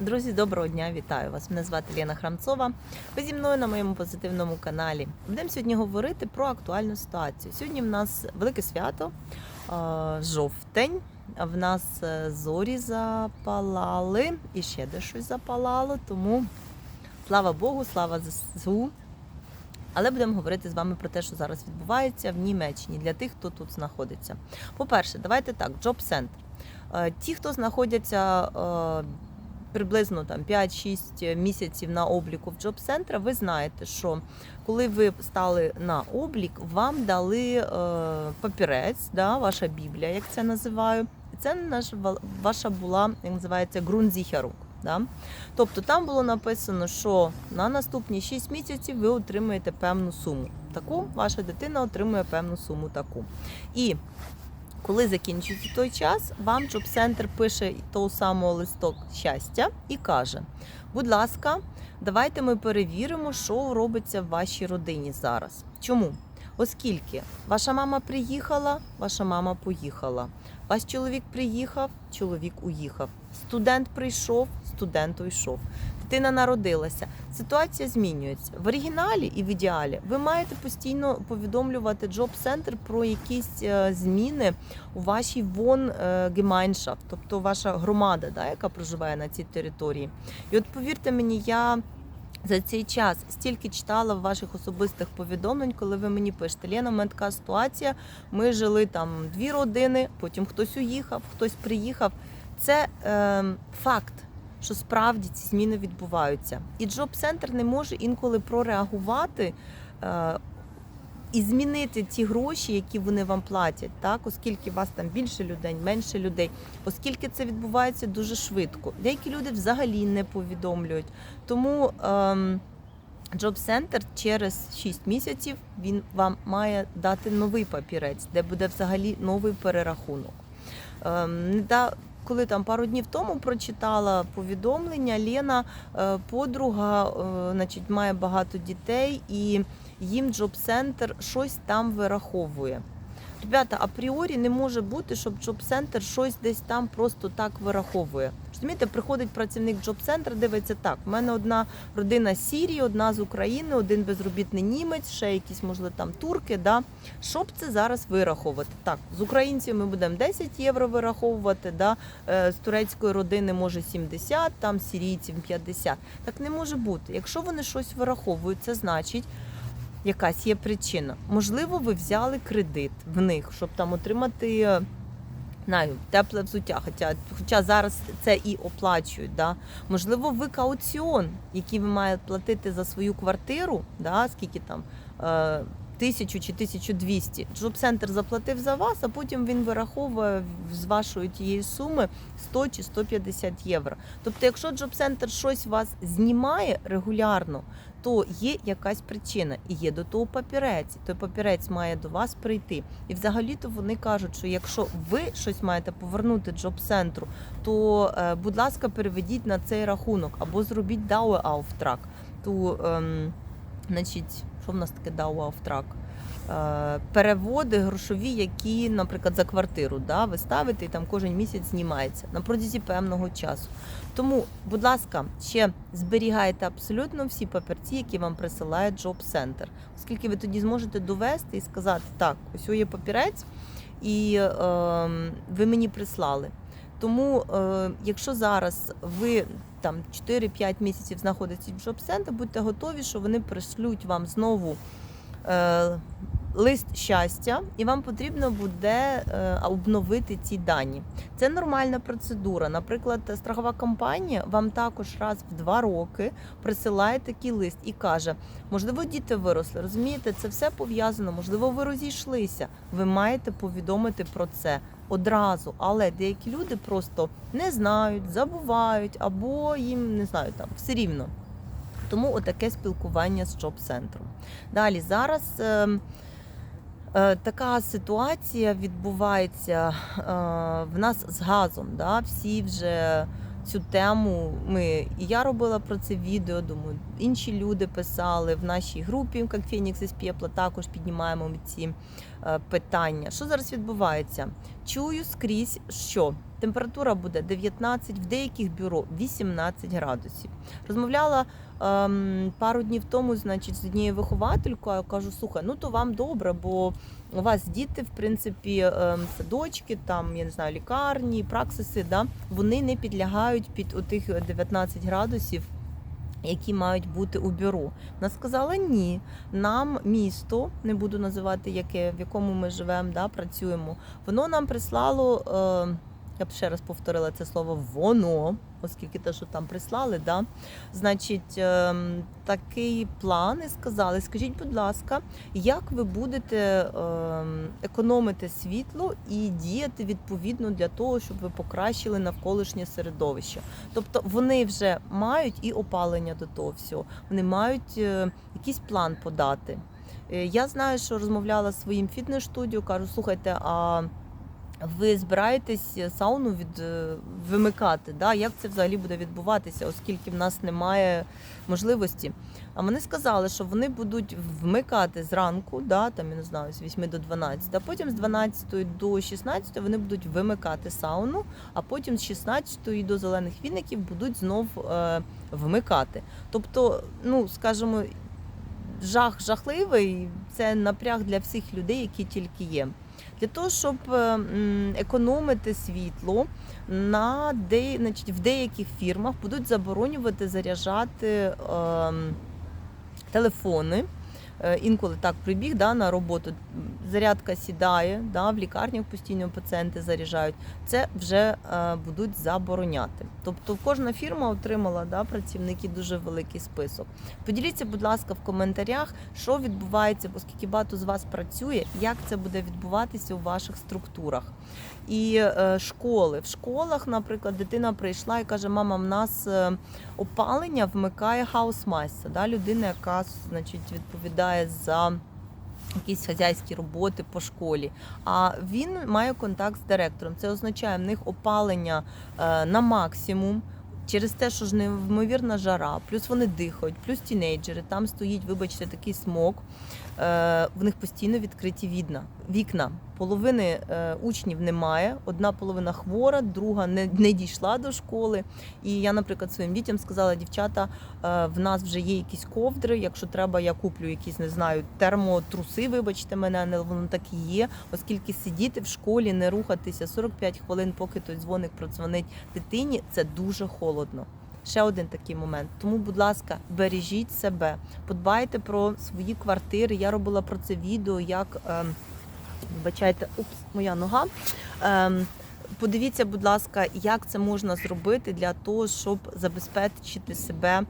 Друзі, доброго дня, вітаю вас. Мене звати Лена Храмцова. Ви зі мною на моєму позитивному каналі. Будемо сьогодні говорити про актуальну ситуацію. Сьогодні в нас велике свято, жовтень. В нас е, зорі запалали і ще де щось запалало. Тому слава Богу, слава ЗСУ. Але будемо говорити з вами про те, що зараз відбувається в Німеччині для тих, хто тут знаходиться. По-перше, давайте так. Е, Ті, хто знаходяться е, приблизно там 5-6 місяців на обліку в Job Center, ви знаєте, що коли ви стали на облік, вам дали е, папірець, да, ваша Біблія, як це називаю. Це наш, ваша була, як називається, ґрунтзіхерунг. Да? Тобто там було написано, що на наступні 6 місяців ви отримуєте певну суму. Таку ваша дитина отримує певну суму таку. І коли закінчується той час, вам Джоб-центр пише того самого листок щастя і каже: будь ласка, давайте ми перевіримо, що робиться в вашій родині зараз. Чому? Оскільки ваша мама приїхала, ваша мама поїхала. Ваш чоловік приїхав, чоловік уїхав. Студент прийшов, студент уйшов. Дитина народилася. Ситуація змінюється в оригіналі і в ідеалі. Ви маєте постійно повідомлювати Center про якісь е, зміни у вашій вон е, Gemeinschaft, тобто ваша громада, да, яка проживає на цій території. І от повірте мені, я. За цей час стільки читала в ваших особистих повідомлень, коли ви мені пишете, Лена, у мене така ситуація. Ми жили там дві родини, потім хтось уїхав, хтось приїхав. Це е, факт, що справді ці зміни відбуваються. І Center не може інколи прореагувати е, і змінити ті гроші, які вони вам платять, так оскільки у вас там більше людей, менше людей, оскільки це відбувається дуже швидко. Деякі люди взагалі не повідомлюють. Тому ем, Job Center через 6 місяців він вам має дати новий папірець, де буде взагалі новий перерахунок. Ем, коли там пару днів тому прочитала повідомлення, Лена, е, подруга, е, значить, має багато дітей, і їм джоб-центр щось там вираховує. Ребята, апріорі не може бути, щоб джоб-центр щось десь там просто так вираховує. Розумієте, приходить працівник Job Center, дивиться так. У мене одна родина з Сірії, одна з України, один безробітний німець, ще якісь, можливо, там турки. Да? Щоб це зараз вираховувати? Так, з українців ми будемо 10 євро вираховувати, да? е, з турецької родини може 70, там сірійців 50. Так не може бути. Якщо вони щось вираховують, це значить. Якась є причина. Можливо, ви взяли кредит в них, щоб там отримати знаю, тепле взуття. Хоча, хоча зараз це і оплачують. Да? Можливо, ви кауціон, який ви маєте платити за свою квартиру, да? скільки там. Е, Тисячу чи 1200. Джоб-центр заплатив за вас, а потім він вираховує з вашої тієї суми 100 чи 150 євро. Тобто, якщо Джоб-центр щось вас знімає регулярно, то є якась причина і є до того папірець. Той папірець має до вас прийти. І взагалі-то вони кажуть, що якщо ви щось маєте повернути джоб-центру, то, е, будь ласка, переведіть на цей рахунок або зробіть Dauerauftrag. То, ем, значить, що в нас таке Dauerauftrag? Е, Переводи грошові, які, наприклад, за квартиру, да, ви ставите і там кожен місяць знімається на протязі певного часу. Тому, будь ласка, ще зберігайте абсолютно всі папірці, які вам присилає Job Center, оскільки ви тоді зможете довести і сказати, так, ось є папірець, і е, ви мені прислали. Тому, е, якщо зараз ви там 4-5 місяців знаходитесь в Job Center, будьте готові, що вони пришлють вам знову. Е, Лист щастя, і вам потрібно буде е, обновити ці дані. Це нормальна процедура. Наприклад, страхова компанія вам також раз в два роки присилає такий лист і каже: можливо, діти виросли. Розумієте, це все пов'язано. Можливо, ви розійшлися. Ви маєте повідомити про це одразу. Але деякі люди просто не знають, забувають або їм не знаю там все рівно. Тому отаке спілкування з ЧОП-центром. Далі зараз. Е, Така ситуація відбувається е, в нас з газом. Да? Всі вже цю тему. Ми і я робила про це відео. Думаю, інші люди писали в нашій групі, як Фенікс із Пєпла, також піднімаємо ці е, питання. Що зараз відбувається? Чую скрізь, що температура буде 19, в деяких бюро 18 градусів. Розмовляла ем, пару днів тому, значить, з однією вихователькою, кажу, слухай, ну то вам добре, бо у вас діти, в принципі, ем, садочки, там, я не знаю, лікарні, праксиси, да, вони не підлягають під отих 19 градусів. Які мають бути у бюро. Вона сказала ні. Нам місто, не буду називати яке, в якому ми живемо, да, працюємо. Воно нам прислало, е, я б ще раз повторила це слово воно, оскільки те, що там прислали, да, значить, е, такий план і сказали: скажіть, будь ласка, як ви будете е, економити світло і діяти відповідно для того, щоб ви покращили навколишнє середовище? Тобто вони вже мають і опалення до того всього, вони мають е, якийсь план подати. Е, Я знаю, що розмовляла з своїм фітнес-студіо, кажу, слухайте, а ви збираєтесь сауну від е, вимикати? Да? Як це взагалі буде відбуватися, оскільки в нас немає можливості? А вони сказали, що вони будуть вмикати зранку, да, там я не знаю, з 8 до 12, а потім з 12 до 16 вони будуть вимикати сауну, а потім з 16 до зелених віників будуть знов е, вмикати. Тобто, ну скажімо, жах жахливий, це напряг для всіх людей, які тільки є. Для того, щоб е, економити світло, на де, значить, в деяких фірмах будуть заборонювати заряджати ем, телефони. Е, Інколи так прибіг да, на роботу, зарядка сідає, да, в лікарнях постійно пацієнти заряджають. Це вже е, будуть забороняти. Тобто кожна фірма отримала да, працівники дуже великий список. Поділіться, будь ласка, в коментарях, що відбувається, оскільки багато з вас працює, як це буде відбуватися у ваших структурах. І е, школи. В школах, наприклад, дитина прийшла і каже: Мама, в нас е, опалення вмикає хаусмайстер, да, людина, яка значить, відповідає за якісь хазяйські роботи по школі. А він має контакт з директором. Це означає, в них опалення е, на максимум. Через те, що ж неймовірна жара, плюс вони дихають, плюс тінейджери, там стоїть, вибачте, такий смок. Е, в них постійно відкриті відна, вікна. Половини е, учнів немає, одна половина хвора, друга не, не дійшла до школи. І я, наприклад, своїм дітям сказала, дівчата, е, в нас вже є якісь ковдри. Якщо треба, я куплю якісь, не знаю, термотруси, вибачте мене, але воно так і є, оскільки сидіти в школі, не рухатися 45 хвилин, поки той дзвоник продзвонить дитині, це дуже холодно. Ще один такий момент. Тому, будь ласка, бережіть себе, подбайте про свої квартири. Я робила про це відео, як ем, вибачайте, упс, моя нога. Ем, Подивіться, будь ласка, як це можна зробити для того, щоб забезпечити себе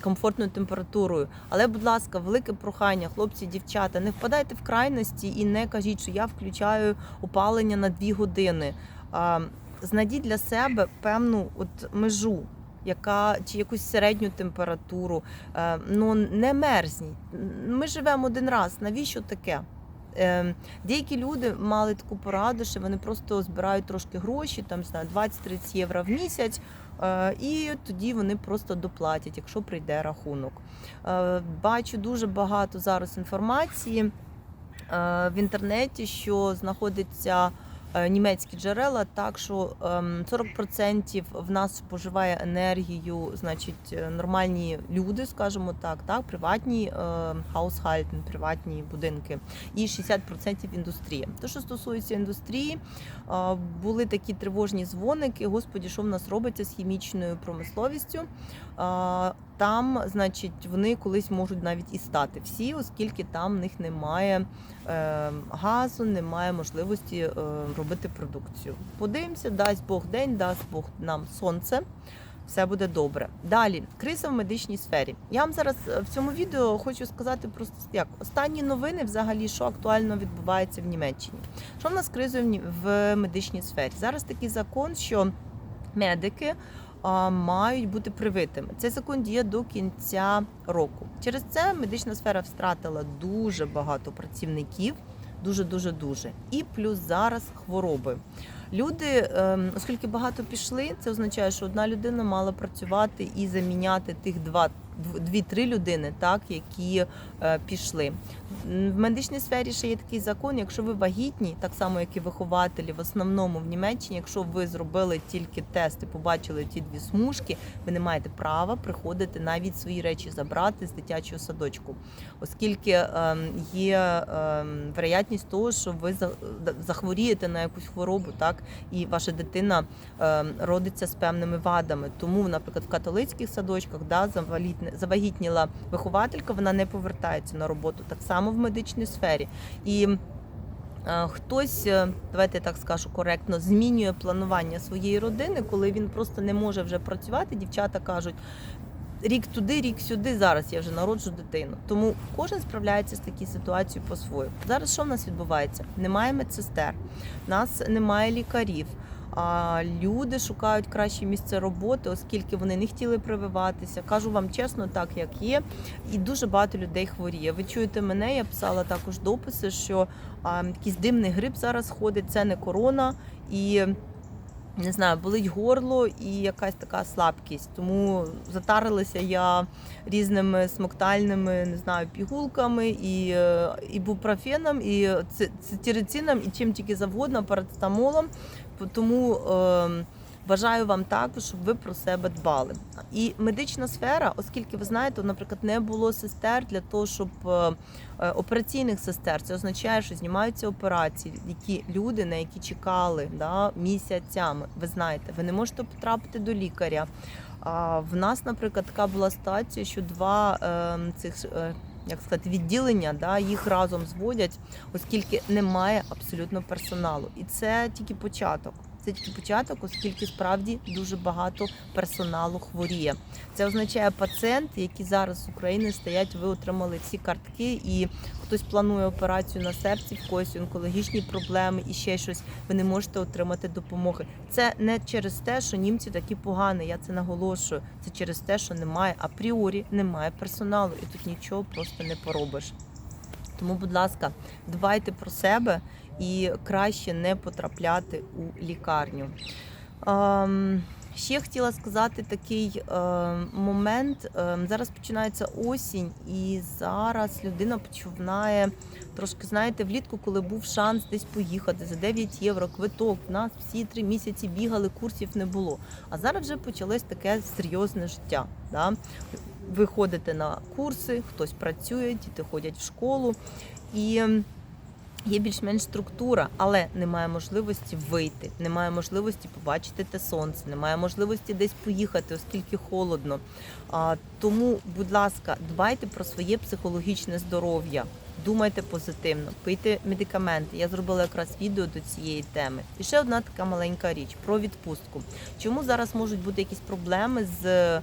комфортною температурою. Але, будь ласка, велике прохання, хлопці, дівчата, не впадайте в крайності і не кажіть, що я включаю опалення на 2 години. А, Знайдіть для себе певну от межу. Яка чи якусь середню температуру, Е, ну не мерзніть. Ми живемо один раз. Навіщо таке? Е, Деякі люди мали таку пораду, що вони просто збирають трошки гроші, там не знаю, 20-30 євро в місяць, е, і тоді вони просто доплатять, якщо прийде рахунок. Е, Бачу дуже багато зараз інформації е, в інтернеті, що знаходиться німецькі джерела, так що ем, 40% в нас споживає енергію, значить, е, нормальні люди, скажімо так, так, приватні е, хаусхальтен, приватні будинки, і 60% індустрія. Те, що стосується індустрії, е, були такі тривожні дзвоники. Господі, що в нас робиться з хімічною промисловістю? Е, Там, значить, вони колись можуть навіть і стати всі, оскільки там в них немає е, газу, немає можливості е, робити продукцію. Подивимося, дасть Бог день, дасть Бог нам сонце. Все буде добре. Далі криза в медичній сфері. Я вам зараз е, в цьому відео хочу сказати просто як останні новини, взагалі, що актуально відбувається в Німеччині. Що в нас в в медичній сфері? Зараз такий закон, що медики а, мають бути привитими. Цей закон діє до кінця року. Через це медична сфера втратила дуже багато працівників. Дуже дуже. І плюс зараз хвороби. Люди, ем, оскільки багато пішли, це означає, що одна людина мала працювати і заміняти тих два дв- дві-три людини, так які е, пішли. В медичній сфері ще є такий закон. Якщо ви вагітні, так само як і вихователі, в основному в Німеччині, якщо ви зробили тільки тест і побачили ті дві смужки, ви не маєте права приходити навіть свої речі забрати з дитячого садочку, оскільки ем, є ем, вероятність того, що ви захворієте на якусь хворобу, так і ваша дитина ем, родиться з певними вадами. Тому, наприклад, в католицьких садочках да, завалітне- завагітніла вихователька, вона не повертається на роботу. Так само в медичній сфері. І е, хтось, е, давайте так скажу коректно, змінює планування своєї родини, коли він просто не може вже працювати. Дівчата кажуть. Рік туди, рік сюди. Зараз я вже народжу дитину. Тому кожен справляється з такою ситуацією по-своєму. Зараз що в нас відбувається? Немає медсестер, нас немає лікарів. А люди шукають краще місце роботи, оскільки вони не хотіли прививатися. Кажу вам чесно, так як є, і дуже багато людей хворіє. Ви чуєте мене? Я писала також дописи, що якийсь димний грип зараз ходить. Це не корона і. Не знаю, болить горло і якась така слабкість. Тому затарилася я різними смоктальними, не знаю, пігулками, і е, ібупрофеном, і ци- цитирицином, і чим тільки завгодно, парацетамолом. Тому е, бажаю вам також, щоб ви про себе дбали. І медична сфера, оскільки ви знаєте, наприклад, не було сестер для того, щоб е, е, операційних сестер. Це означає, що знімаються операції, які люди, на які чекали да, місяцями. Ви знаєте, ви не можете потрапити до лікаря. А в нас, наприклад, така була ситуація, що два е, цих. е, Як сказати, відділення, да, їх разом зводять, оскільки немає абсолютно персоналу. І це тільки початок. Це тільки початок, оскільки справді дуже багато персоналу хворіє. Це означає пацієнти, які зараз з України стоять, ви отримали всі картки, і хтось планує операцію на серці, в когось онкологічні проблеми і ще щось. Ви не можете отримати допомоги. Це не через те, що німці такі погані. Я це наголошую. Це через те, що немає апріорі, немає персоналу, і тут нічого просто не поробиш. Тому, будь ласка, дбайте про себе і краще не потрапляти у лікарню. Ем, ще хотіла сказати такий е, момент. Ем, зараз починається осінь, і зараз людина починає трошки, знаєте, влітку, коли був шанс десь поїхати за 9 євро, квиток. В нас всі три місяці бігали, курсів не було. А зараз вже почалось таке серйозне життя. Да? Ви ходите на курси, хтось працює, діти ходять в школу. І ем, є більш-менш структура, але немає можливості вийти, немає можливості побачити те сонце, немає можливості десь поїхати, оскільки холодно. А, тому, будь ласка, дбайте про своє психологічне здоров'я. Думайте позитивно, пийте медикаменти. Я зробила якраз відео до цієї теми. І ще одна така маленька річ про відпустку. Чому зараз можуть бути якісь проблеми з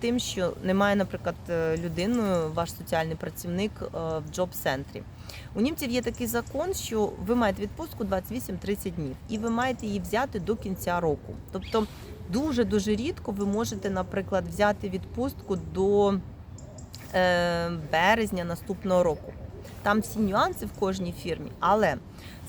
тим, що немає, наприклад, е, людиною, ваш соціальний працівник е, в джоб-центрі? У німців є такий закон, що ви маєте відпустку 28-30 днів, і ви маєте її взяти до кінця року. Тобто дуже дуже рідко ви можете, наприклад, взяти відпустку до е, березня наступного року. Там всі нюанси в кожній фірмі, але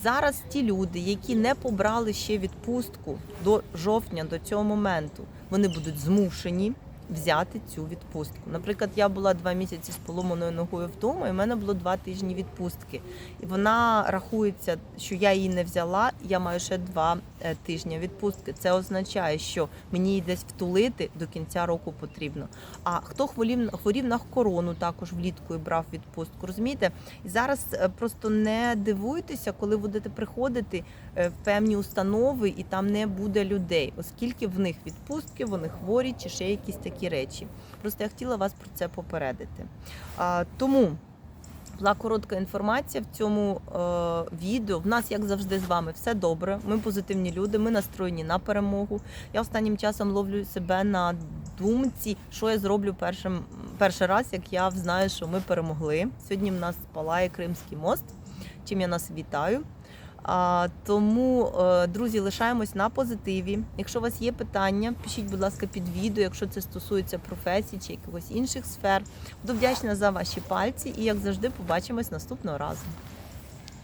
зараз ті люди, які не побрали ще відпустку до жовтня, до цього моменту, вони будуть змушені взяти цю відпустку. Наприклад, я була два місяці з поломаною ногою вдома, і в мене було два тижні відпустки. І вона рахується, що я її не взяла. Я маю ще два е, тижні відпустки. Це означає, що мені її десь втулити до кінця року потрібно. А хто хворів хворів на корону, також влітку і брав відпустку. Розумієте? І зараз е, просто не дивуйтеся, коли будете приходити е, в певні установи, і там не буде людей, оскільки в них відпустки, вони хворі чи ще якісь такі речі. Просто я хотіла вас про це попередити. Тому. Була коротка інформація в цьому е, відео. В нас, як завжди, з вами все добре. Ми позитивні люди, ми настроєні на перемогу. Я останнім часом ловлю себе на думці, що я зроблю першим перший раз, як я знаю, що ми перемогли. Сьогодні в нас палає Кримський мост, чим я нас вітаю. Тому, е, друзі, лишаємось на позитиві. Якщо у вас є питання, пишіть, будь ласка, під відео, якщо це стосується професій чи якихось інших сфер. Буду вдячна за ваші пальці і, як завжди, побачимось наступного разу.